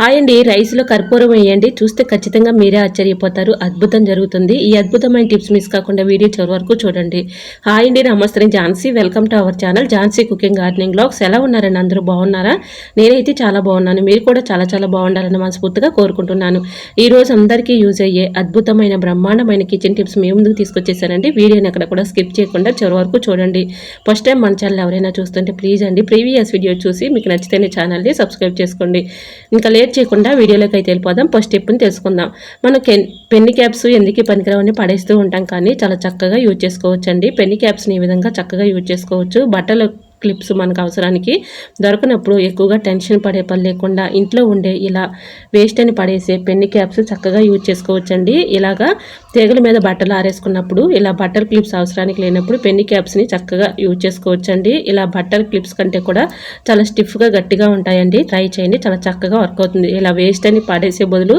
Hi అండి రైస్లో కర్పూరం వేయండి. చూస్తే ఖచ్చితంగా మీరే ఆశ్చర్యపోతారు. అద్భుతం జరుగుతుంది. ఈ అద్భుతమైన టిప్స్ మిస్ కాకుండా వీడియో చివరి వరకు చూడండి. హాయ్ అండి నమస్తే Jhansi. Welcome to our channel Jhansi cooking gardening blogs. ఎలా ఉన్నారండి? అందరూ బాగున్నారా? నేనైతే చాలా బాగున్నాను. మీరు కూడా చాలా చాలా బాగుండాలని మనస్ఫూర్తిగా కోరుకుంటున్నాను. ఈ రోజు అందరికీ యూజ్ అయ్యే అద్భుతమైన బ్రహ్మాండమైన కిచెన్ టిప్స్ మీ ముందుకు తీసుకొచ్చేసానండి. వీడియోని అక్కడ కూడా స్కిప్ చేయకుండా చివరి వరకు చూడండి. ఫస్ట్ టైం మన ఛానల్ ఎవరైనా చూస్తుంటే ప్లీజ్ అండి ప్రీవియస్ వీడియో చూసి మీకు నచ్చితేనే ఛానల్ని సబ్స్క్రైబ్ చేసుకోండి. ఇంకా లేట్ చేయకుండా వీడియోలోకి అయితే వెళ్ళిపోదాం. ఫస్ట్ టిప్ని తెలుసుకుందాం. మనం పెన్ని క్యాప్స్ ఎందుకు పనికిరావని పడేస్తూ ఉంటాం కానీ చాలా చక్కగా యూజ్ చేసుకోవచ్చండి. పెన్ని క్యాప్స్ని ఈ విధంగా చక్కగా యూజ్ చేసుకోవచ్చు. బట్టలు క్లిప్స్ మనకు అవసరానికి దొరకనప్పుడు ఎక్కువగా టెన్షన్ పడే పని లేకుండా ఇంట్లో ఉండే ఇలా వేస్ట్ అని పడేసే పెన్ని క్యాప్స్ చక్కగా యూజ్ చేసుకోవచ్చండి. ఇలాగా తీగల మీద బట్టలు ఆరేసుకున్నప్పుడు ఇలా బట్టర్ క్లిప్స్ అవసరానికి లేనప్పుడు పెన్ని క్యాప్స్ని చక్కగా యూజ్ చేసుకోవచ్చండి. ఇలా బట్టర్ క్లిప్స్ కంటే కూడా చాలా స్టిఫ్గా గట్టిగా ఉంటాయండి. ట్రై చేయండి. చాలా చక్కగా వర్క్ అవుతుంది. ఇలా వేస్ట్ అని పడేసే బదులు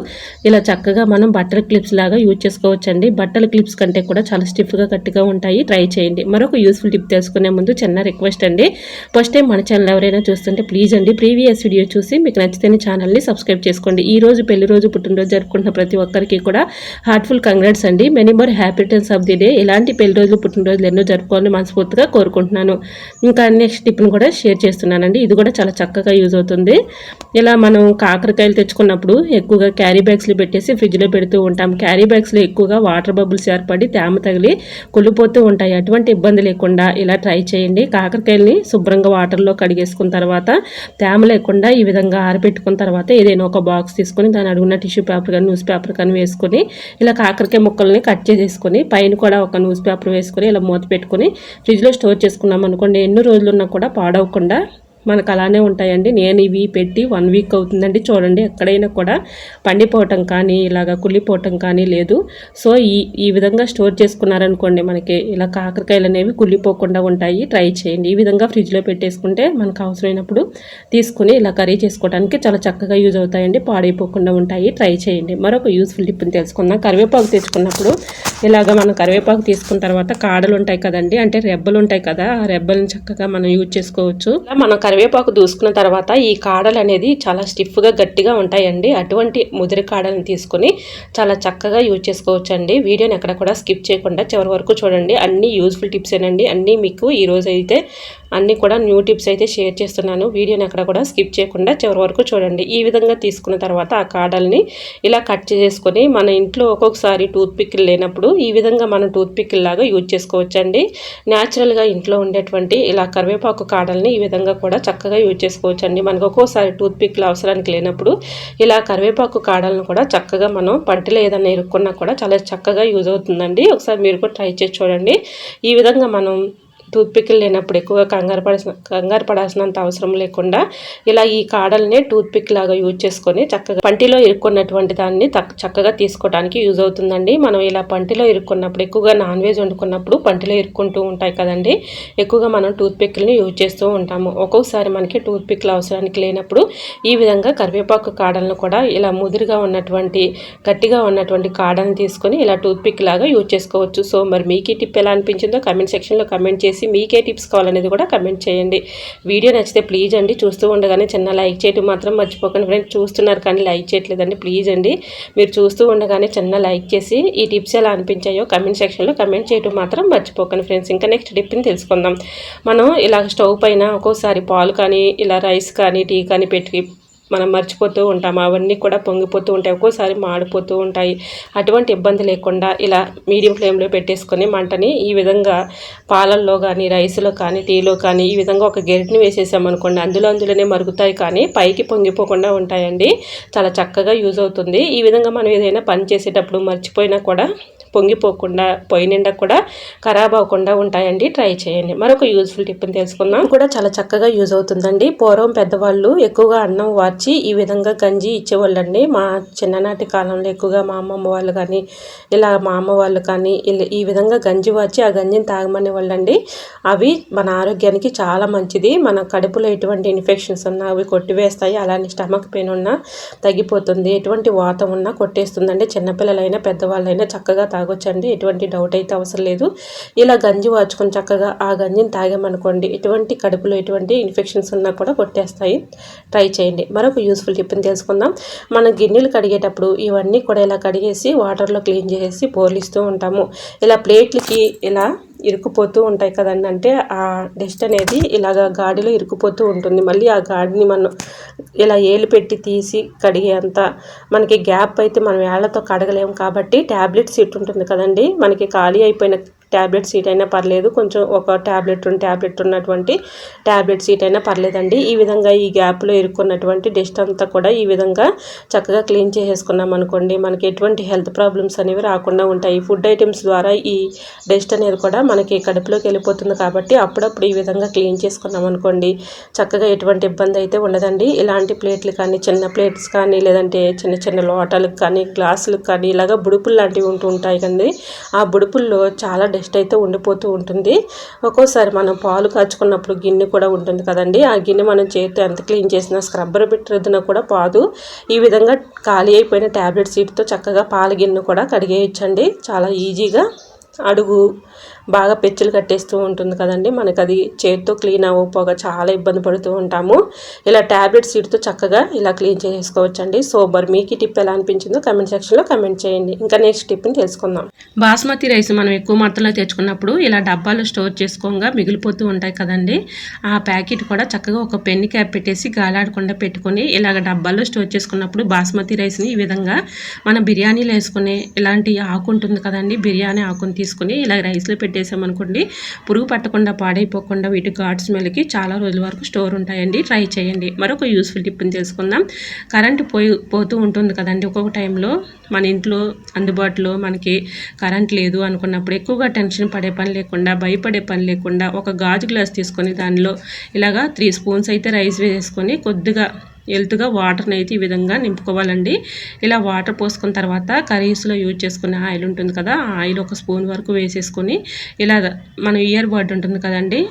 ఇలా చక్కగా మనం బట్టర్ క్లిప్స్ లాగా యూజ్ చేసుకోవచ్చండి. బట్టల క్లిప్స్ కంటే కూడా చాలా స్టిఫ్గా గట్టిగా ఉంటాయి. ట్రై చేయండి. మరొక యూస్ఫుల్ టిప్ తెలుసుకునే ముందు చిన్న రిక్వెస్ట్ అండి. ఫస్ట్ టైం మన ఛానల్ ఎవరైనా చూస్తుంటే ప్లీజ్ అండి ప్రీవియస్ వీడియో చూసి మీకు నచ్చితే ఛానల్ని సబ్స్క్రైబ్ చేసుకోండి. ఈ రోజు పెళ్ళి రోజు పుట్టినరోజు జరుపుకుంటున్న ప్రతి ఒక్కరికి కూడా హార్ట్ఫుల్ కంగ్రాట్స్ అండి. Many more happy of the day. ఇలాంటి పెళ్ళి రోజులు పుట్టినరోజులు ఎన్నో జరుపుకోవాలని మనస్ఫూర్తిగా కోరుకుంటున్నాను. ఇంకా నెక్స్ట్ టిప్ని కూడా షేర్ చేస్తున్నానండి. ఇది కూడా చాలా చక్కగా యూజ్ అవుతుంది. ఇలా మనం కాకరకాయలు తెచ్చుకున్నప్పుడు ఎక్కువగా క్యారీ బ్యాగ్స్లో పెట్టేసి ఫ్రిడ్జ్లో పెడుతూ ఉంటాం. క్యారీ బ్యాగ్స్లో ఎక్కువగా వాటర్ బబుల్స్ ఏర్పడి తేమ తగిలి కుళ్ళిపోతూ ఉంటాయి. అటువంటి ఇబ్బంది లేకుండా ఇలా ట్రై చేయండి. కాకరకాయల్ని శుభ్రంగా వాటర్లో కడిగేసుకున్న తర్వాత తేమ లేకుండా ఈ విధంగా ఆరబెట్టుకున్న తర్వాత ఏదైనా ఒక బాక్స్ తీసుకొని దాని అడుగున టిష్యూ పేపర్ కానీ న్యూస్ పేపర్ కానీ వేసుకొని ఇలా కాకరకాయ ముక్కల్ని కట్ చేసేసుకొని పైన కూడా ఒక న్యూస్ పేపర్ వేసుకొని ఇలా మూత పెట్టుకొని ఫ్రిడ్జ్లో స్టోర్ చేసుకున్నాం అనుకోండి ఎన్ని రోజులు ఉన్నా కూడా పాడవకుండా మనకు అలానే ఉంటాయండి. నేను ఇవి పెట్టి వన్ వీక్ అవుతుందండి. చూడండి ఎక్కడైనా కూడా పండిపోవటం కానీ ఇలాగ కుళ్ళిపోవటం కానీ లేదు. సో ఈ ఈ విధంగా స్టోర్ చేసుకున్నారనుకోండి మనకి ఇలా కాకరకాయలు అనేవి కుళ్ళిపోకుండా ఉంటాయి. ట్రై చేయండి. ఈ విధంగా ఫ్రిడ్జ్లో పెట్టేసుకుంటే మనకు అవసరమైనప్పుడు తీసుకుని ఇలా కర్రీ చేసుకోవడానికి చాలా చక్కగా యూజ్ అవుతాయండి. పాడైపోకుండా ఉంటాయి. ట్రై చేయండి. మరొక యూస్ఫుల్ టిప్ని తెలుసుకుందాం. కరివేపాకు తీసుకున్నప్పుడు ఇలాగ మనం కరివేపాకు తీసుకున్న తర్వాత కాడలు ఉంటాయి కదండి. అంటే రెబ్బలు ఉంటాయి కదా. ఆ రెబ్బలను చక్కగా మనం యూజ్ చేసుకోవచ్చు. మనం కరివేపాకు దూసుకున్న తర్వాత ఈ కాడలు అనేది చాలా స్టిఫ్గా గట్టిగా ఉంటాయండి. అటువంటి ముదిరి కాడలను తీసుకొని చాలా చక్కగా యూజ్ చేసుకోవచ్చు అండి వీడియోని ఎక్కడ కూడా స్కిప్ చేయకుండా చివరి వరకు చూడండి. అన్ని యూజ్ఫుల్ టిప్స్ ఏనండి అన్నీ మీకు ఈరోజు అయితే అన్నీ కూడా న్యూ టిప్స్ అయితే షేర్ చేస్తున్నాను. వీడియోని అక్కడ కూడా స్కిప్ చేయకుండా చివరి వరకు చూడండి. ఈ విధంగా తీసుకున్న తర్వాత ఆ కాడల్ని ఇలా కట్ చేసుకొని మన ఇంట్లో ఒక్కొక్కసారి టూత్ పిక్లు లేనప్పుడు ఈ విధంగా మనం టూత్ పిక్లు లాగా యూజ్ చేసుకోవచ్చండి. న్యాచురల్గా ఇంట్లో ఉండేటువంటి ఇలా కరివేపాకు కాడల్ని ఈ విధంగా కూడా చక్కగా యూజ్ చేసుకోవచ్చండి. మనకు ఒక్కోసారి టూత్ పిక్లు అవసరానికి లేనప్పుడు ఇలా కరివేపాకు కాడలను కూడా చక్కగా మనం పంటలో ఏదైనా ఇరుక్కున్నా కూడా చాలా చక్కగా యూజ్ అవుతుందండి. ఒకసారి మీరు కూడా ట్రై చేసి చూడండి. ఈ విధంగా మనం టూత్ పిక్లు లేనప్పుడు ఎక్కువగా కంగారు పడాల్సిన కంగారు పడాల్సినంత అవసరం లేకుండా ఇలా ఈ కాడల్ని టూత్ పిక్ లాగా యూజ్ చేసుకొని చక్కగా పంటిలో ఇరుక్కున్నటువంటి దాన్ని చక్కగా తీసుకోవడానికి యూజ్ అవుతుందండి. మనం ఇలా పంటిలో ఇరుక్కున్నప్పుడు ఎక్కువగా నాన్ వెజ్ వండుకున్నప్పుడు పంటిలో ఇరుక్కుంటూ ఉంటాయి కదండి. ఎక్కువగా మనం టూత్పిక్లని యూజ్ చేస్తూ ఉంటాము. ఒక్కొక్కసారి మనకి టూత్ పిక్లు అవసరానికి లేనప్పుడు ఈ విధంగా కరివేపాకు కాడలను కూడా ఇలా ముదురుగా ఉన్నటువంటి గట్టిగా ఉన్నటువంటి కాడని తీసుకొని ఇలా టూత్ పిక్ లాగా యూజ్ చేసుకోవచ్చు. సో మరి మీకు ఈ టిప్ ఎలా అనిపించిందో కమెంట్ సెక్షన్లో కమెంట్ చేసి చేసి మీకే టిప్స్ కావాలనేది కూడా కమెంట్ చేయండి. వీడియో నచ్చితే ప్లీజ్ అండి చూస్తూ ఉండగానే చిన్న లైక్ చేయటం మాత్రం మర్చిపోకండి ఫ్రెండ్స్. చూస్తున్నారు కానీ లైక్ చేయట్లేదండి ప్లీజ్ అండి. మీరు చూస్తూ ఉండగానే చిన్న లైక్ చేసి ఈ టిప్స్ ఎలా అనిపించాయో కమెంట్ సెక్షన్లో కమెంట్ చేయటం మాత్రం మర్చిపోకండి ఫ్రెండ్స్. ఇంకా నెక్స్ట్ టిప్ని తెలుసుకుందాం. మనం ఇలా స్టవ్ పైన ఒక్కోసారి పాలు కానీ ఇలా రైస్ కానీ టీ కానీ పెట్టి మనం మర్చిపోతూ ఉంటాం. అవన్నీ కూడా పొంగిపోతూ ఉంటాయి. ఒక్కోసారి మాడిపోతూ ఉంటాయి. అటువంటి ఇబ్బంది లేకుండా ఇలా మీడియం ఫ్లేమ్లో పెట్టేసుకొని మంటని ఈ విధంగా పాలల్లో కానీ రైస్లో కానీ టీలో కానీ ఈ విధంగా ఒక గెరిటిని వేసేసామనుకోండి అందులో అందులోనే మరుగుతాయి కానీ పైకి పొంగిపోకుండా ఉంటాయండి. చాలా చక్కగా యూజ్ అవుతుంది. ఈ విధంగా మనం ఏదైనా పని చేసేటప్పుడు మర్చిపోయినా కూడా పొంగిపోకుండా పొయ్యి నిండా కూడా ఖరాబ్ అవ్వకుండా ఉంటాయండి. ట్రై చేయండి. మరొక యూజ్ఫుల్ టిప్ని తెలుసుకుందాం. కూడా చాలా చక్కగా యూజ్ అవుతుందండి. పూర్వం పెద్దవాళ్ళు ఎక్కువగా అన్నం మార్చి ఈ విధంగా గంజి ఇచ్చేవాళ్ళండి. మా చిన్ననాటి కాలంలో ఎక్కువగా మా అమ్మమ్మ వాళ్ళు కానీ ఇలా మా అమ్మ వాళ్ళు కానీ ఇలా ఈ విధంగా గంజి వాచి ఆ గంజిని తాగమనే వాళ్ళండి అవి మన ఆరోగ్యానికి చాలా మంచిది. మన కడుపులో ఎటువంటి ఇన్ఫెక్షన్స్ ఉన్నా అవి కొట్టివేస్తాయి. అలానే స్టమక్ పెయిన్ ఉన్నా తగ్గిపోతుంది. ఎటువంటి వాతం ఉన్నా కొట్టేస్తుందండి. చిన్నపిల్లలైనా పెద్దవాళ్ళైనా చక్కగా తాగొచ్చండి. ఎటువంటి డౌట్ అయితే అవసరం లేదు. ఇలా గంజి వాచుకొని చక్కగా ఆ గంజిని తాగామనుకోండి ఎటువంటి కడుపులో ఎటువంటి ఇన్ఫెక్షన్స్ ఉన్నా కూడా కొట్టేస్తాయి. ట్రై చేయండి. మరో ఒక యూస్ఫుల్ టిప్ని తెలుసుకుందాం. మనం గిన్నెలు కడిగేటప్పుడు ఇవన్నీ కూడా ఇలా కడిగేసి వాటర్లో క్లీన్ చేసి పోలిస్తూ ఉంటాము. ఇలా ప్లేట్లకి ఇలా ఇరుక్కుపోతూ ఉంటాయి కదండి. అంటే ఆ డస్ట్ అనేది ఇలాగ గాడిలో ఇరుక్కుపోతూ ఉంటుంది. మళ్ళీ ఆ గాడిని మనం ఇలా ఏలు పెట్టి తీసి కడిగేంత మనకి గ్యాప్ అయితే మనం ఏళ్ళతో కడగలేము. కాబట్టి ట్యాబ్లెట్స్ ఇటు ఉంటుంది కదండి. మనకి ఖాళీ అయిపోయిన ట్యాబ్లెట్ సీట్ అయినా పర్లేదు. కొంచెం ఒక ట్యాబ్లెట్ రెండు ట్యాబ్లెట్ ఉన్నటువంటి ట్యాబ్లెట్ సీట్ అయినా పర్లేదండి. ఈ విధంగా ఈ గ్యాప్లో ఇరుక్కున్నటువంటి డస్ట్ అంతా కూడా ఈ విధంగా చక్కగా క్లీన్ చేసేసుకున్నాం అనుకోండి మనకి ఎటువంటి హెల్త్ ప్రాబ్లమ్స్ అనేవి రాకుండా ఉంటాయి. ఫుడ్ ఐటమ్స్ ద్వారా ఈ డస్ట్ అనేది కూడా మనకి కడుపులోకి వెళ్ళిపోతుంది కాబట్టి అప్పుడప్పుడు ఈ విధంగా క్లీన్ చేసుకున్నాం అనుకోండి చక్కగా ఎటువంటి ఇబ్బంది అయితే ఉండదండి. ఇలాంటి ప్లేట్లు కానీ చిన్న ప్లేట్స్ కానీ లేదంటే చిన్న చిన్న లోటాలకు కానీ గ్లాసులకు కానీ ఇలాగ బుడుపులు లాంటివి ఉంటూ ఉంటాయి కండి ఆ బుడుపుల్లో చాలా డస్ట్ అయితే ఉండిపోతూ ఉంటుంది. ఒక్కోసారి మనం పాలు కాచుకున్నప్పుడు గిన్నె కూడా ఉంటుంది కదండి. ఆ గిన్నె మనం చేతితో ఎంత క్లీన్ చేసినా స్క్రబ్బర్ పెట్టిన కూడా పాదు. ఈ విధంగా ఖాళీ అయిపోయిన ట్యాబ్లెట్ సీట్తో చక్కగా పాల గిన్నె కూడా కడిగేయచ్చండి. చాలా ఈజీగా అడుగు బాగా పెచ్చులు కట్టేస్తూ ఉంటుంది కదండి. మనకు అది చేతితో క్లీన్ అవ్వకపోగా చాలా ఇబ్బంది పడుతూ ఉంటాము. ఇలా ట్యాబ్లెట్ సీట్తో చక్కగా ఇలా క్లీన్ చేసుకోవచ్చండి. సోబర్ మీకు టిప్ ఎలా అనిపించిందో కమెంట్ సెక్షన్లో కమెంట్ చేయండి. ఇంకా నెక్స్ట్ టిప్ని తెలుసుకుందాం. బాస్మతి రైస్ మనం ఎక్కువ మొత్తంలో తెచ్చుకున్నప్పుడు ఇలా డబ్బాలు స్టోర్ చేసుకోగా మిగిలిపోతూ ఉంటాయి కదండి. ఆ ప్యాకెట్ కూడా చక్కగా ఒక పెన్ క్యాప్ పెట్టేసి గాలాడకుండా పెట్టుకొని ఇలాగ డబ్బాల్లో స్టోర్ చేసుకున్నప్పుడు బాస్మతి రైస్ని ఈ విధంగా మనం బిర్యానీలో వేసుకునే ఇలాంటి ఆకు ఉంటుంది కదండి. బిర్యానీ ఆకుని తీసుకుని ఇలా రైస్ రైస్లో పెట్టేసామనుకోండి పురుగు పట్టకుండా పాడైపోకుండా వీటి గాడ్ స్మెల్కి చాలా రోజుల వరకు స్టోర్ ఉంటాయండి. ట్రై చేయండి. మరొక యూస్ఫుల్ టిప్ని తెలుసుకుందాం. కరెంటు పోయి పోతూ ఉంటుంది కదండి. ఒక్కొక్క టైంలో మన ఇంట్లో అందుబాటులో మనకి కరెంట్ లేదు అనుకున్నప్పుడు ఎక్కువగా టెన్షన్ పడే పని లేకుండా భయపడే పని లేకుండా ఒక గాజు గ్లాస్ తీసుకొని దానిలో ఇలాగా త్రీ స్పూన్స్ అయితే రైస్ వేసుకొని కొద్దిగా ఎల్తుగా వాటర్ని అయితే ఈ విధంగా నింపుకోవాలండి. ఇలా వాటర్ పోసుకున్న తర్వాత కర్రీస్లో యూజ్ చేసుకునే ఆయిల్ ఉంటుంది కదా ఆయిల్ ఒక స్పూన్ వరకు వేసేసుకొని ఇలా మన ఇయర్ బర్డ్ ఉంటుంది కదండి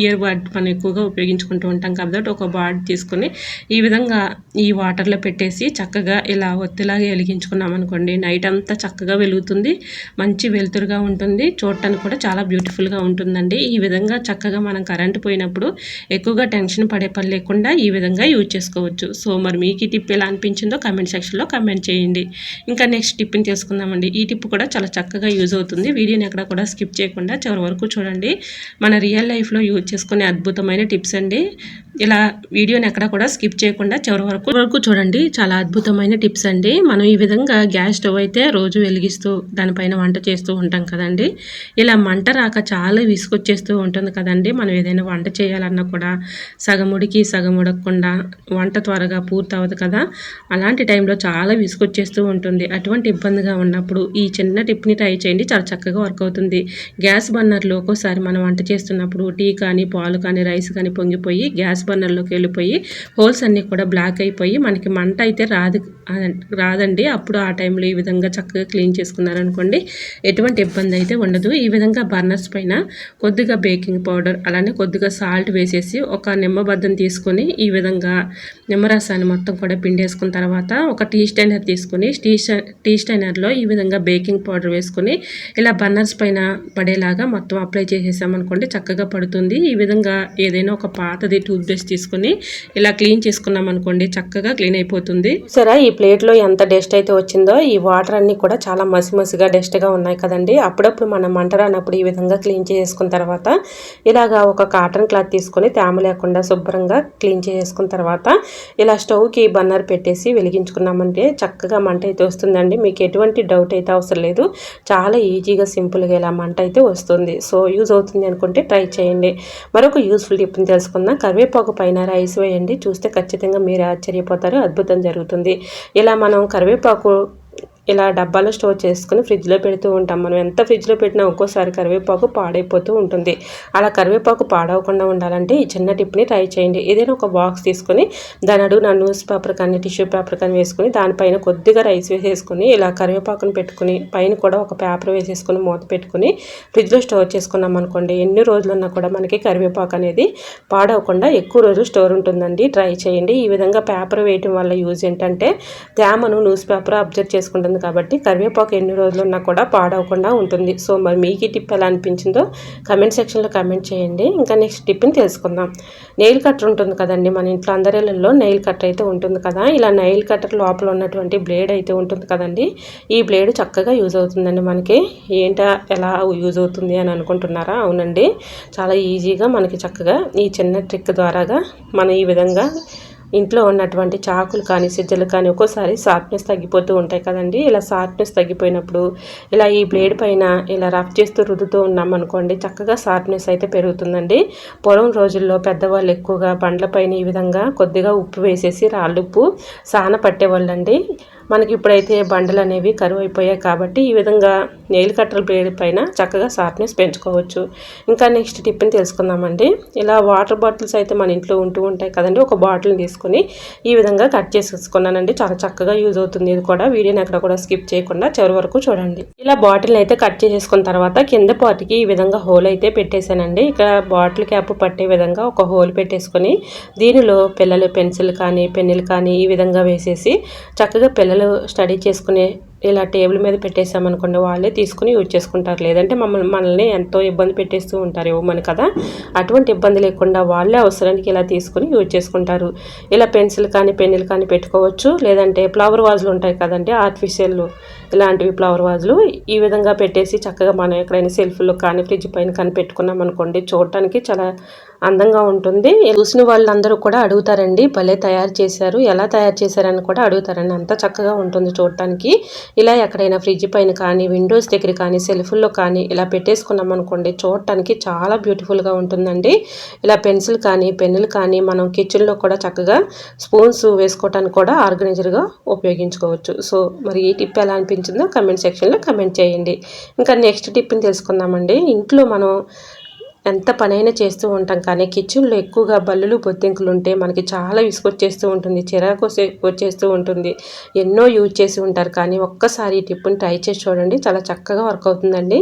ఇయర్ బడ్ మనం ఎక్కువగా ఉపయోగించుకుంటూ ఉంటాం కాబట్టి ఒక బాడ్ తీసుకుని ఈ విధంగా ఈ వాటర్లో పెట్టేసి చక్కగా ఇలా ఒత్తిలాగా వెలిగించుకున్నాం అనుకోండి. నైట్ అంతా చక్కగా వెలుగుతుంది. మంచి వెలుతురుగా ఉంటుంది. చూడటానికి కూడా చాలా బ్యూటిఫుల్గా ఉంటుందండి. ఈ విధంగా చక్కగా మనం కరెంట్ పోయినప్పుడు ఎక్కువగా టెన్షన్ పడే పని లేకుండా ఈ విధంగా యూజ్ చేసుకోవచ్చు. సో మరి మీకు ఈ టిప్ ఎలా అనిపించిందో కమెంట్ సెక్షన్లో కమెంట్ చేయండి. ఇంకా నెక్స్ట్ టిప్ని తెలుసుకుందామండి ఈ టిప్ కూడా చాలా చక్కగా యూజ్ అవుతుంది. వీడియోని ఎక్కడ కూడా స్కిప్ చేయకుండా చివరి వరకు చూడండి. మన రియల్ లైఫ్లో యూజ్ చేసుకునే అద్భుతమైన టిప్స్ అండి. ఇలా వీడియోని ఎక్కడ కూడా స్కిప్ చేయకుండా చివరి వరకు వరకు చూడండి. చాలా అద్భుతమైన టిప్స్ అండి. మనం ఈ విధంగా గ్యాస్ స్టవ్ అయితే రోజు వెలిగిస్తూ దానిపైన వంట చేస్తూ ఉంటాం కదండి. ఇలా మంట రాక చాలా విసుకొచ్చేస్తూ ఉంటుంది కదండి. మనం ఏదైనా వంట చేయాలన్నా కూడా సగం ఉడికి సగం ఉడకకుండా వంట త్వరగా పూర్తి అవ్వదు కదా. అలాంటి టైంలో చాలా విసుకొచ్చేస్తూ ఉంటుంది. అటువంటి ఇబ్బందిగా ఉన్నప్పుడు ఈ చిన్న టిప్ని ట్రై చేయండి. చాలా చక్కగా వర్క్ అవుతుంది. గ్యాస్ బర్నర్లో ఒక్కోసారి మనం వంట చేస్తున్నప్పుడు టీ కానీ పాలు కానీ రైస్ కానీ పొంగిపోయి గ్యాస్ బర్నర్లోకి వెళ్ళిపోయి హోల్స్ అన్నీ కూడా బ్లాక్ అయిపోయి మనకి మంట అయితే రాదు రాదండి. అప్పుడు ఆ టైంలో ఈ విధంగా చక్కగా క్లీన్ చేసుకున్నారనుకోండి ఎటువంటి ఇబ్బంది అయితే ఉండదు. ఈ విధంగా బర్నర్స్ పైన కొద్దిగా బేకింగ్ పౌడర్ అలానే కొద్దిగా సాల్ట్ వేసేసి ఒక నిమ్మబద్దం తీసుకొని ఈ విధంగా నిమ్మరసాన్ని మొత్తం కూడా పిండేసుకున్న తర్వాత ఒక టీ స్టైనర్ తీసుకొని టీ టీ స్టైనర్లో ఈ విధంగా బేకింగ్ పౌడర్ వేసుకొని ఇలా బర్నర్స్ పైన పడేలాగా మొత్తం అప్లై చేసేసామనుకోండి చక్కగా పడుతుంది. ఈ విధంగా ఏదైనా ఒక పాతది టూత్ బ్రష్ తీసుకుని ఇలా క్లీన్ చేసుకున్నాం అనుకోండి చక్కగా క్లీన్ అయిపోతుంది. సరే ఈ ప్లేట్లో ఎంత డస్ట్ అయితే వచ్చిందో ఈ వాటర్ అన్ని కూడా చాలా మసి మసిగా డస్ట్గా ఉన్నాయి కదండి. అప్పుడప్పుడు మనం మంట రానప్పుడు ఈ విధంగా క్లీన్ చేసుకున్న తర్వాత ఇలాగా ఒక కాటన్ క్లాత్ తీసుకొని తేమ లేకుండా శుభ్రంగా క్లీన్ చేసుకున్న తర్వాత ఇలా స్టవ్కి బన్నర్ పెట్టేసి వెలిగించుకున్నామంటే చక్కగా మంట అయితే వస్తుందండి. మీకు ఎటువంటి డౌట్ అయితే అవసరం లేదు. చాలా ఈజీగా సింపుల్గా ఇలా మంట అయితే వస్తుంది. సో యూజ్ అవుతుంది అనుకుంటే ట్రై చేయండి. మరొక యూస్ఫుల్ టిప్ని తెలుసుకుందాం. కరివేపాకు పైన రైస్ వేయండి. చూస్తే ఖచ్చితంగా మీరు ఆశ్చర్యపోతారు. అద్భుతం జరుగుతుంది. ఇలా మనం కరివేపాకు ఇలా డబ్బాలో స్టోర్ చేసుకుని ఫ్రిడ్జ్లో పెడుతూ ఉంటాం. మనం ఎంత ఫ్రిడ్జ్లో పెట్టినా ఒక్కోసారి కరివేపాకు పాడైపోతూ ఉంటుంది. అలా కరివేపాకు పాడవకుండా ఉండాలంటే ఈ చిన్న టిప్ని ట్రై చేయండి. ఏదైనా ఒక బాక్స్ తీసుకొని దాని అడుగు నా న్యూస్ పేపర్ కానీ టిష్యూ పేపర్ కానీ వేసుకుని దానిపైన కొద్దిగా రైస్ వేసేసుకుని ఇలా కరివేపాకును పెట్టుకుని పైన కూడా ఒక పేపర్ వేసేసుకుని మూత పెట్టుకుని ఫ్రిడ్జ్లో స్టోర్ చేసుకున్నాం అనుకోండి ఎన్ని రోజులున్నా కూడా మనకి కరివేపాకు అనేది పాడవకుండా ఎక్కువ రోజులు స్టోర్ ఉంటుందండి. ట్రై చేయండి. ఈ విధంగా పేపర్ వేయటం వల్ల యూజ్ ఏంటంటే తేమను న్యూస్ పేపర్ అబ్జర్వ్ చేసుకుంటుంది కాబట్టి కరివేపాకు ఎన్ని రోజులు ఉన్నా కూడా పాడవకుండా ఉంటుంది. సో మరి మీకు ఈ టిప్ ఎలా అనిపించిందో కమెంట్ సెక్షన్లో కమెంట్ చేయండి. ఇంకా నెక్స్ట్ టిప్ని తెలుసుకుందాం. నెయిల్ కట్టర్ ఉంటుంది కదండి మన ఇంట్లో అందరిలో నెయిల్ కట్టర్ అయితే ఉంటుంది కదా. ఇలా నెయిల్ కట్టర్ లోపల ఉన్నటువంటి బ్లేడ్ అయితే ఉంటుంది కదండి ఈ బ్లేడ్ చక్కగా యూజ్ అవుతుందండి మనకి. ఏంటా ఎలా యూజ్ అవుతుంది అని అనుకుంటున్నారా? అవునండి. చాలా ఈజీగా మనకి చక్కగా ఈ చిన్న ట్రిక్ ద్వారాగా మనం ఈ విధంగా ఇంట్లో ఉన్నటువంటి చాకులు కానీ సిజ్జలు కానీ ఒక్కోసారి షార్ప్నెస్ తగ్గిపోతూ ఉంటాయి కదండి. ఇలా షార్ప్నెస్ తగ్గిపోయినప్పుడు ఇలా ఈ బ్లేడ్ పైన ఇలా రఫ్ చేస్తూ రుద్దుతూ ఉన్నాం అనుకోండి చక్కగా షార్ప్నెస్ అయితే పెరుగుతుందండి. పొలం రోజుల్లో పెద్దవాళ్ళు ఎక్కువగా బండ్లపైన ఈ విధంగా కొద్దిగా ఉప్పు వేసేసి రాళ్ళుప్పు సాన పట్టేవాళ్ళండి. మనకి ఇప్పుడైతే బండలు అనేవి కరువు అయిపోయాయి కాబట్టి ఈ విధంగా నెయిల్ కట్టల బ్లేడ్ పైన చక్కగా షార్ప్నెస్ పెంచుకోవచ్చు. ఇంకా నెక్స్ట్ టిప్ని తెలుసుకుందామండి. ఇలా వాటర్ బాటిల్స్ అయితే మన ఇంట్లో ఉంటూ ఉంటాయి కదండి. ఒక బాటిల్ని తీసుకొని ఈ విధంగా కట్ చేసేసుకున్నానండి. చాలా చక్కగా యూజ్ అవుతుంది. ఇది కూడా వీడియోని ఎక్కడ కూడా స్కిప్ చేయకుండా చివరి వరకు చూడండి. ఇలా బాటిల్ని అయితే కట్ చేసేసుకున్న తర్వాత కింద పాటికి ఈ విధంగా హోల్ అయితే పెట్టేశానండి. ఇక్కడ బాటిల్ క్యాప్ పట్టే విధంగా ఒక హోల్ పెట్టేసుకొని దీనిలో పిల్లలు పెన్సిల్ కానీ పెన్నులు కానీ ఈ విధంగా వేసేసి చక్కగా పిల్లలు స్టడీ చేసుకునే ఇలా టేబుల్ మీద పెట్టేసామనుకోండి వాళ్ళే తీసుకుని యూజ్ చేసుకుంటారు. లేదంటే మమ్మల్ని మనల్ని ఎంతో ఇబ్బంది పెట్టేస్తూ ఉంటారు ఇవ్వమని కదా. అటువంటి ఇబ్బంది లేకుండా వాళ్ళే అవసరానికి ఇలా తీసుకుని యూజ్ చేసుకుంటారు. ఇలా పెన్సిల్ కానీ పెన్నులు కానీ పెట్టుకోవచ్చు. లేదంటే ఫ్లవర్ వాజులు ఉంటాయి కదండి ఆర్టిఫిషియల్ ఇలాంటివి ఫ్లవర్ వాజులు ఈ విధంగా పెట్టేసి చక్కగా మనం ఎక్కడైనా సెల్ఫ్లో కానీ ఫ్రిడ్జ్ పైన కానీ పెట్టుకున్నాం అనుకోండి చూడటానికి చాలా అందంగా ఉంటుంది. చూసిన వాళ్ళందరూ కూడా అడుగుతారండి భలే తయారు చేశారు ఎలా తయారు చేశారని కూడా అడుగుతారండి. అంత చక్కగా ఉంటుంది చూడటానికి. ఇలా ఎక్కడైనా ఫ్రిడ్జ్ పైన కానీ విండోస్ దగ్గర కానీ సెల్ఫుల్లో కానీ ఇలా పెట్టేసుకున్నాం అనుకోండి చూడటానికి చాలా బ్యూటిఫుల్గా ఉంటుందండి. ఇలా పెన్సిల్ కానీ పెన్నులు కానీ మనం కిచెన్లో కూడా చక్కగా స్పూన్స్ వేసుకోవటానికి కూడా ఆర్గనైజర్గా ఉపయోగించుకోవచ్చు. సో మరి ఈ టిప్ ఎలా అనిపించిందో కమెంట్ సెక్షన్లో కమెంట్ చేయండి. ఇంకా నెక్స్ట్ టిప్ని తెలుసుకుందామండి. ఇంట్లో మనం ఎంత పనైనా చేస్తూ ఉంటాం. కానీ కిచెన్లో ఎక్కువగా బల్లులు బొద్దింకులు ఉంటే మనకి చాలా విసుకొచ్చేస్తూ ఉంటుంది. చిరాకు వచ్చేస్తూ ఉంటుంది. ఎన్నో యూజ్ చేసి ఉంటారు. కానీ ఒక్కసారి ఈ టిప్పుని ట్రై చేసి చూడండి. చాలా చక్కగా వర్క్ అవుతుందండి.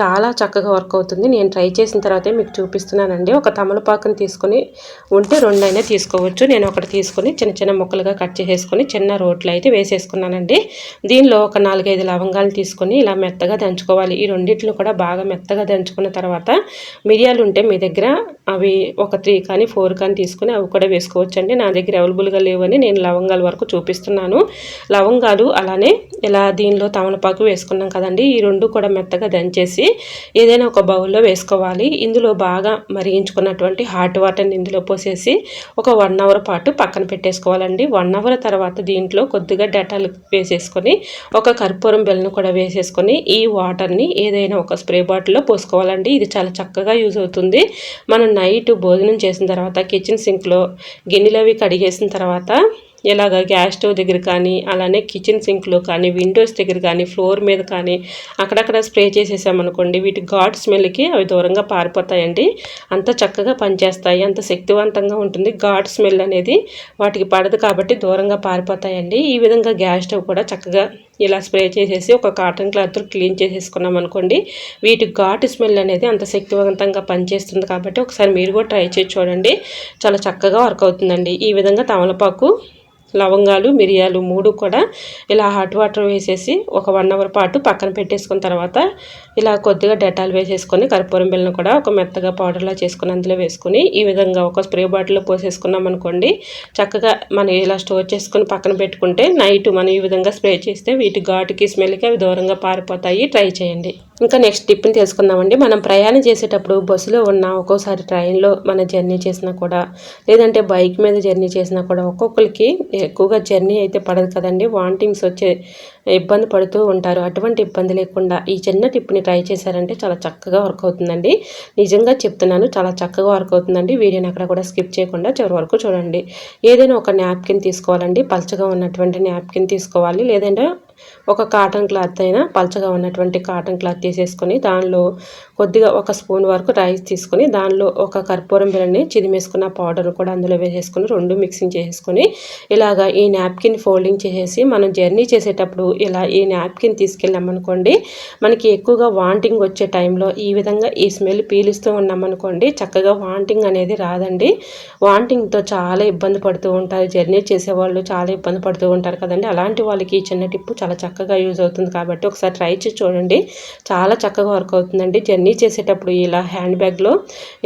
చాలా చక్కగా వర్క్ అవుతుంది. నేను ట్రై చేసిన తర్వాతే మీకు చూపిస్తున్నానండి. ఒక తమలపాకుని తీసుకొని ఉంటే రెండైనా తీసుకోవచ్చు. నేను ఒకటి తీసుకొని చిన్న చిన్న ముక్కలుగా కట్ చేసేసుకొని చిన్న రోట్లు అయితే వేసేసుకున్నానండి. దీనిలో ఒక నాలుగైదు లవంగాలు తీసుకొని ఇలా మెత్తగా దంచుకోవాలి. ఈ రెండింటిని కూడా బాగా మెత్తగా దంచుకున్న తర్వాత మీ మిరియాలు ఉంటే మీ దగ్గర అవి ఒక త్రీ కానీ ఫోర్ కానీ తీసుకుని అవి కూడా వేసుకోవచ్చండి. నా దగ్గర అవైలబుల్గా లేవని నేను లవంగాల వరకు చూపిస్తున్నాను. లవంగాలు అలానే ఇలా దీనిలో తమలపాకు వేసుకున్నాం కదండి. ఈ రెండు కూడా మెత్తగా దంచేసి ఏదైనా ఒక బౌల్లో వేసుకోవాలి. ఇందులో బాగా మరిగించుకున్నటువంటి హాట్ వాటర్ని ఇందులో పోసేసి ఒక వన్ అవర్ పాటు పక్కన పెట్టేసుకోవాలండి. వన్ అవర్ తర్వాత దీంట్లో కొద్దిగా డెటాల్ వేసేసుకొని ఒక కర్పూరం బెల్లను కూడా వేసేసుకొని ఈ వాటర్ని ఏదైనా ఒక స్ప్రే బాటిల్లో పోసుకోవాలండి. ఇది చాలా చక్కగా యూజ్ అవుతుంది. మనం నైట్ భోజనం చేసిన తర్వాత కిచెన్ సింక్లో గిన్నెలు అవి కడిగేసిన తర్వాత ఇలాగ గ్యాస్ స్టవ్ దగ్గర కానీ అలానే కిచెన్ సింక్లో కానీ విండోస్ దగ్గర కానీ ఫ్లోర్ మీద కానీ అక్కడక్కడ స్ప్రే చేసేసామనుకోండి వీటి ఘాట్ స్మెల్కి అవి దూరంగా పారిపోతాయండి. అంత చక్కగా పనిచేస్తాయి అంత శక్తివంతంగా ఉంటుంది ఘాట్ స్మెల్ అనేది. వాటికి పడదు కాబట్టి దూరంగా పారిపోతాయండి. ఈ విధంగా గ్యాస్ స్టవ్ కూడా చక్కగా ఇలా స్ప్రే చేసేసి ఒక కాటన్ క్లాత్ క్లీన్ చేసేసుకున్నాం అనుకోండి వీటి ఘాటు స్మెల్ అనేది అంత శక్తివంతంగా పనిచేస్తుంది కాబట్టి ఒకసారి మీరు కూడా ట్రై చేసి చూడండి. చాలా చక్కగా వర్క్ అవుతుందండి. ఈ విధంగా తమలపాకు లవంగాలు మిరియాలు మూడు కూడా ఇలా హాట్ వాటర్ వేసేసి ఒక వన్ అవర్ పాటు పక్కన పెట్టేసుకున్న తర్వాత ఇలా కొద్దిగా డెటాల్ వేసేసుకొని కర్పూరం బిల్లను కూడా ఒక మెత్తగా పౌడర్లా చేసుకుని అందులో వేసుకుని ఈ విధంగా ఒక స్ప్రే బాటిల్లో పోసేసుకున్నాం అనుకోండి చక్కగా మనం ఇలా స్టోర్ చేసుకుని పక్కన పెట్టుకుంటే నైట్ మనం ఈ విధంగా స్ప్రే చేస్తే వీటి ఘాటుకి స్మెల్కి అవి దూరంగా పారిపోతాయి. ట్రై చేయండి. ఇంకా నెక్స్ట్ టిప్ని తెలుసుకుందామండి. మనం ప్రయాణం చేసేటప్పుడు బస్సులో ఉన్న ఒక్కోసారి ట్రైన్లో మన జర్నీ చేసినా కూడా లేదంటే బైక్ మీద జర్నీ చేసినా కూడా ఒక్కొక్కరికి ఎక్కువగా జర్నీ అయితే పడదు కదండి. వాంటింగ్స్ వచ్చే ఇబ్బంది పడుతూ ఉంటారు. అటువంటి ఇబ్బంది లేకుండా ఈ చిన్న టిప్ని ట్రై చేశారంటే చాలా చక్కగా వర్క్ అవుతుందండి. నిజంగా చెప్తున్నాను చాలా చక్కగా వర్క్ అవుతుందండి. వీడియోని అక్కడ కూడా స్కిప్ చేయకుండా చివరి వరకు చూడండి. ఏదైనా ఒక న్యాప్కిన్ తీసుకోవాలండి. పలచగా ఉన్నటువంటి న్యాప్కిన్ తీసుకోవాలి. లేదంటే ఒక కాటన్ క్లాత్ అయినా పలచగా ఉన్నటువంటి కాటన్ క్లాత్ తీసేసుకొని దానిలో కొద్దిగా ఒక స్పూన్ వరకు రైస్ తీసుకొని దానిలో ఒక కర్పూరం బిళ్ళని చిదిమేసుకున్న పౌడర్ కూడా అందులో వేసేసుకుని రెండు మిక్సింగ్ చేసేసుకొని ఇలాగా ఈ నాప్కిన్ ఫోల్డింగ్ చేసేసి మనం జర్నీ చేసేటప్పుడు ఇలా ఈ నాప్కిన్ తీసుకెళ్ళామనుకోండి మనకి ఎక్కువగా వాంటింగ్ వచ్చే టైంలో ఈ విధంగా ఈ స్మెల్ పీలుస్తూ ఉన్నామనుకోండి చక్కగా వాంటింగ్ అనేది రాదండి. వాంటింగ్తో చాలా ఇబ్బంది పడుతూ ఉంటారు జర్నీ చేసేవాళ్ళు చాలా ఇబ్బంది పడుతూ ఉంటారు కదండి. అలాంటి వాళ్ళకి ఈ చిన్న టిప్పు చాలా చాలా చక్కగా యూజ్ అవుతుంది కాబట్టి ఒకసారి ట్రై చేసి చూడండి. చాలా చక్కగా వర్క్ అవుతుందండి. జర్నీ చేసేటప్పుడు ఇలా హ్యాండ్ బ్యాగ్లో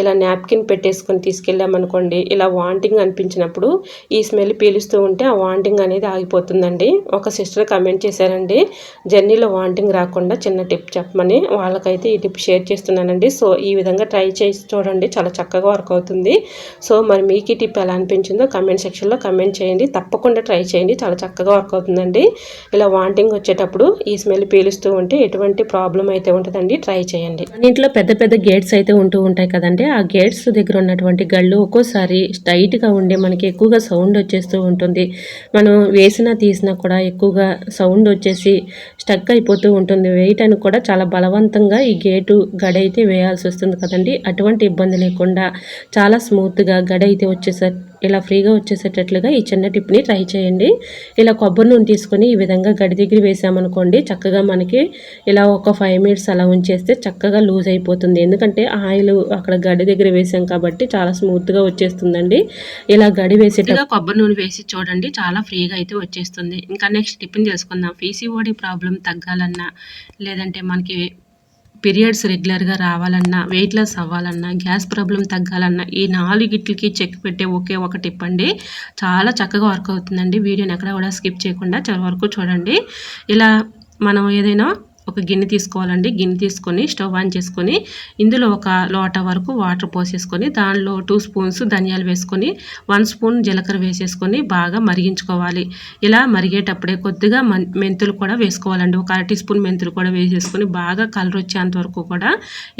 ఇలా నాప్కిన్ పెట్టేసుకొని తీసుకెళ్ళామనుకోండి ఇలా వాంటింగ్ అనిపించినప్పుడు ఈ స్మెల్ పీలుస్తూ ఉంటే ఆ వాంటింగ్ అనేది ఆగిపోతుందండి. ఒక సిస్టర్ కమెంట్ చేశారండి జర్నీలో వాంటింగ్ రాకుండా చిన్న టిప్ చెప్పమని. వాళ్ళకైతే ఈ టిప్ షేర్ చేస్తున్నానండి. సో ఈ విధంగా ట్రై చేసి చూడండి. చాలా చక్కగా వర్క్ అవుతుంది. సో మరి మీకు ఈ టిప్ ఎలా అనిపించిందో కమెంట్ సెక్షన్లో కమెంట్ చేయండి. తప్పకుండా ట్రై చేయండి. చాలా చక్కగా వర్క్ అవుతుందండి. ఇలా వాంటింగ్ వచ్చేటప్పుడు ఈ స్మెల్ పీలుస్తూ ఉంటే ఎటువంటి ప్రాబ్లం అయితే ఉంటుందండి ట్రై చేయండి. ఇంట్లో పెద్ద పెద్ద గేట్స్ అయితే ఉంటూ ఉంటాయి కదండి. ఆ గేట్స్ దగ్గర ఉన్నటువంటి గళ్ళు ఒక్కోసారి టైట్గా ఉండి మనకి ఎక్కువగా సౌండ్ వచ్చేస్తూ ఉంటుంది. మనం వేసినా తీసినా కూడా ఎక్కువగా సౌండ్ వచ్చేసి స్టక్ అయిపోతూ ఉంటుంది. వేయటానికి కూడా చాలా బలవంతంగా ఈ గేటు గడ అయితే వేయాల్సి వస్తుంది కదండి. అటువంటి ఇబ్బంది లేకుండా చాలా స్మూత్గా గడ అయితే వచ్చేసరి ఇలా ఫ్రీగా వచ్చేసేటట్లుగా ఈ చిన్న టిప్ని ట్రై చేయండి. ఇలా కొబ్బరి నూనె తీసుకొని ఈ విధంగా గడి దగ్గర వేసామనుకోండి చక్కగా మనకి ఇలా ఒక ఫైవ్ మినిట్స్ అలా ఉంచేస్తే చక్కగా లూజ్ అయిపోతుంది. ఎందుకంటే ఆయిల్ అక్కడ గడి దగ్గర వేసాం కాబట్టి చాలా స్మూత్గా వచ్చేస్తుందండి. ఇలా గడి వేసేటట్టుగా కొబ్బరి నూనె వేసి చూడండి చాలా ఫ్రీగా అయితే వచ్చేస్తుంది. ఇంకా నెక్స్ట్ టిఫిన్ తెలుసుకుందాం. పీసీఓడి ప్రాబ్లం తగ్గాలన్నా లేదంటే మనకి పీరియడ్స్ రెగ్యులర్గా రావాలన్నా వెయిట్ లాస్ అవ్వాలన్నా గ్యాస్ ప్రాబ్లం తగ్గాలన్నా ఈ నాలుగిట్లకి చెక్ పెట్టే ఒకే ఒక టిప్ అండి. చాలా చక్కగా వర్క్ అవుతుందండి. వీడియోని ఎక్కడ కూడా స్కిప్ చేయకుండా చాలా వరకు చూడండి. ఇలా మనం ఏదైనా ఒక గిన్నె తీసుకోవాలండి. గిన్నె తీసుకొని స్టవ్ ఆన్ చేసుకొని ఇందులో ఒక లోట వరకు వాటర్ పోసేసుకొని దానిలో టూ స్పూన్స్ ధనియాలు వేసుకొని వన్ స్పూన్ జీలకర్ర వేసేసుకొని బాగా మరిగించుకోవాలి. ఇలా మరిగేటప్పుడే కొద్దిగా మెంతులు కూడా వేసుకోవాలండి. ఒక అర టీ స్పూన్ మెంతులు కూడా వేసేసుకొని బాగా కలర్ వచ్చేంత వరకు కూడా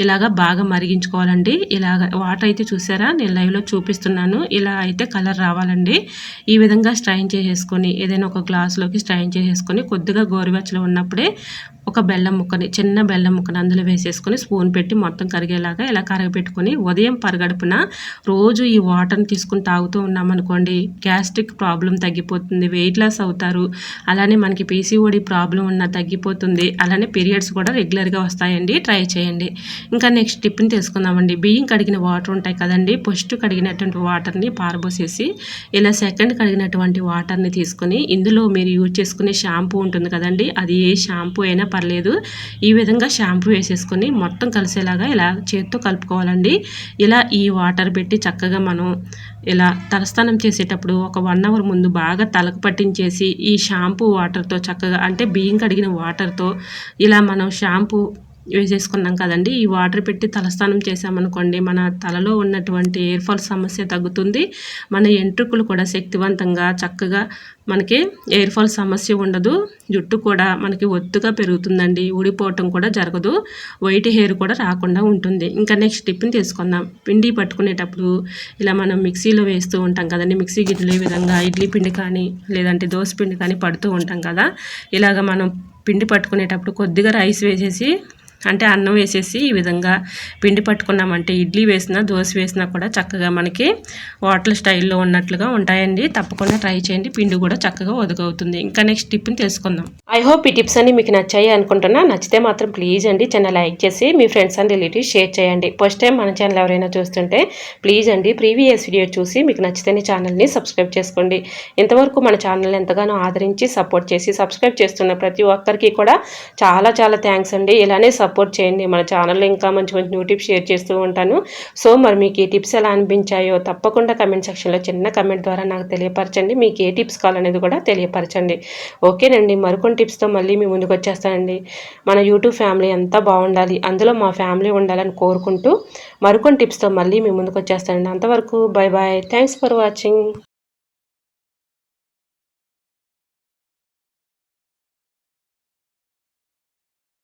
ఇలాగ బాగా మరిగించుకోవాలండి. ఇలాగ వాటర్ అయితే చూసారా? నేను లైవ్లో చూపిస్తున్నాను. ఇలా అయితే కలర్ రావాలండి. ఈ విధంగా స్ట్రైన్ చేసేసుకొని ఏదైనా ఒక గ్లాసులోకి స్ట్రైన్ చేసేసుకొని కొద్దిగా గోరువెచ్చలో ఉన్నప్పుడే ఒక బెల్లం ముక్కని చిన్న బెల్లం ముక్కని అందులో వేసేసుకొని స్పూన్ పెట్టి మొత్తం కరిగేలాగా ఇలా కరగబెట్టుకొని ఉదయం పరగడుపున రోజు ఈ వాటర్ని తీసుకుని తాగుతూ ఉన్నామనుకోండి గ్యాస్ట్రిక్ ప్రాబ్లం తగ్గిపోతుంది వెయిట్ లాస్ అవుతారు అలానే మనకి పీసీఓడి ప్రాబ్లం ఉన్న తగ్గిపోతుంది అలానే పీరియడ్స్ కూడా రెగ్యులర్గా వస్తాయండి ట్రై చేయండి. ఇంకా నెక్స్ట్ టిప్ని తీసుకుందామండి. బియ్యం కడిగిన వాటర్ ఉంటాయి కదండి ఫస్ట్ కడిగినటువంటి వాటర్ని పారబోసేసి ఇలా సెకండ్ కడిగినటువంటి వాటర్ని తీసుకొని ఇందులో మీరు యూజ్ చేసుకునే షాంపూ ఉంటుంది కదండి అది ఏ షాంపూ అయినా పర్లేదు. ఈ విధంగా షాంపూ వేసేసుకొని మొత్తం కలిసేలాగా ఇలా చేత్తో కలుపుకోవాలండి. ఇలా ఈ వాటర్ పెట్టి చక్కగా మనం ఇలా తలస్నానం చేసేటప్పుడు ఒక వన్ అవర్ ముందు బాగా తలకు పట్టించేసి ఈ షాంపూ వాటర్తో చక్కగా అంటే బియ్యం కడిగిన వాటర్తో ఇలా మనం షాంపూ వేసేసుకున్నాం కదండి. ఈ వాటర్ పెట్టి తలస్నానం చేసామనుకోండి మన తలలో ఉన్నటువంటి ఎయిర్ ఫాల్ సమస్య తగ్గుతుంది. మన ఎంట్రుకులు కూడా శక్తివంతంగా చక్కగా మనకి ఎయిర్ ఫాల్ సమస్య ఉండదు. జుట్టు కూడా మనకి ఒత్తుగా పెరుగుతుందండి. ఊడిపోవటం కూడా జరగదు. వైట్ హెయిర్ కూడా రాకుండా ఉంటుంది. ఇంకా నెక్స్ట్ టిప్ని తీసుకుందాం. పిండి పట్టుకునేటప్పుడు ఇలా మనం మిక్సీలో వేస్తూ ఉంటాం కదండి. మిక్సీ గిన్నెలు ఈ విధంగా ఇడ్లీ పిండి కానీ లేదంటే దోశ పిండి కానీ పడుతూ ఉంటాం కదా. ఇలాగ మనం పిండి పట్టుకునేటప్పుడు కొద్దిగా రైస్ వేసేసి అంటే అన్నం వేసేసి ఈ విధంగా పిండి పట్టుకున్నామంటే ఇడ్లీ వేసినా దోశ వేసినా కూడా చక్కగా మనకి హోటల్ స్టైల్లో ఉన్నట్లుగా ఉంటాయండి. తప్పకుండా ట్రై చేయండి. పిండి కూడా చక్కగా ఒదగవుతుంది. ఇంకా నెక్స్ట్ టిప్ని తెలుసుకుందాం. ఐ హోప్ ఈ టిప్స్ అన్ని మీకు నచ్చాయి అనుకుంటున్నా. నచ్చితే మాత్రం ప్లీజ్ అండి చిన్న లైక్ చేసి మీ ఫ్రెండ్స్ అండ్ రిలేటివ్స్ షేర్ చేయండి. ఫస్ట్ టైం మన ఛానల్ ఎవరైనా చూస్తుంటే ప్లీజ్ అండి ప్రీవియస్ వీడియో చూసి మీకు నచ్చితేనే ఛానల్ని సబ్స్క్రైబ్ చేసుకోండి. ఇంతవరకు మన ఛానల్ ఎంతగానో ఆదరించి సపోర్ట్ చేసి సబ్స్క్రైబ్ చేస్తున్న ప్రతి ఒక్కరికి కూడా చాలా చాలా థ్యాంక్స్ అండి. ఇలానే సపోర్ట్ సపోర్ట్ చేయండి. మన ఛానల్లో ఇంకా మంచి మంచి న్యూ టిప్స్ షేర్ చేస్తూ ఉంటాను. సో మరి మీకు ఈ టిప్స్ ఎలా అనిపించాయో తప్పకుండా కమెంట్ సెక్షన్లో చిన్న కమెంట్ ద్వారా నాకు తెలియపరచండి. మీకు ఏ టిప్స్ కావాలనేది కూడా తెలియపరచండి. ఓకేనండి. మరికొన్ని టిప్స్తో మళ్ళీ మీ ముందుకు వచ్చేస్తానండి. మన యూట్యూబ్ ఫ్యామిలీ అంతా బాగుండాలి. అందులో మా ఫ్యామిలీ ఉండాలని కోరుకుంటూ మరికొన్ని టిప్స్తో మళ్ళీ మీ ముందుకు వచ్చేస్తానండి. అంతవరకు bye bye thanks for watching.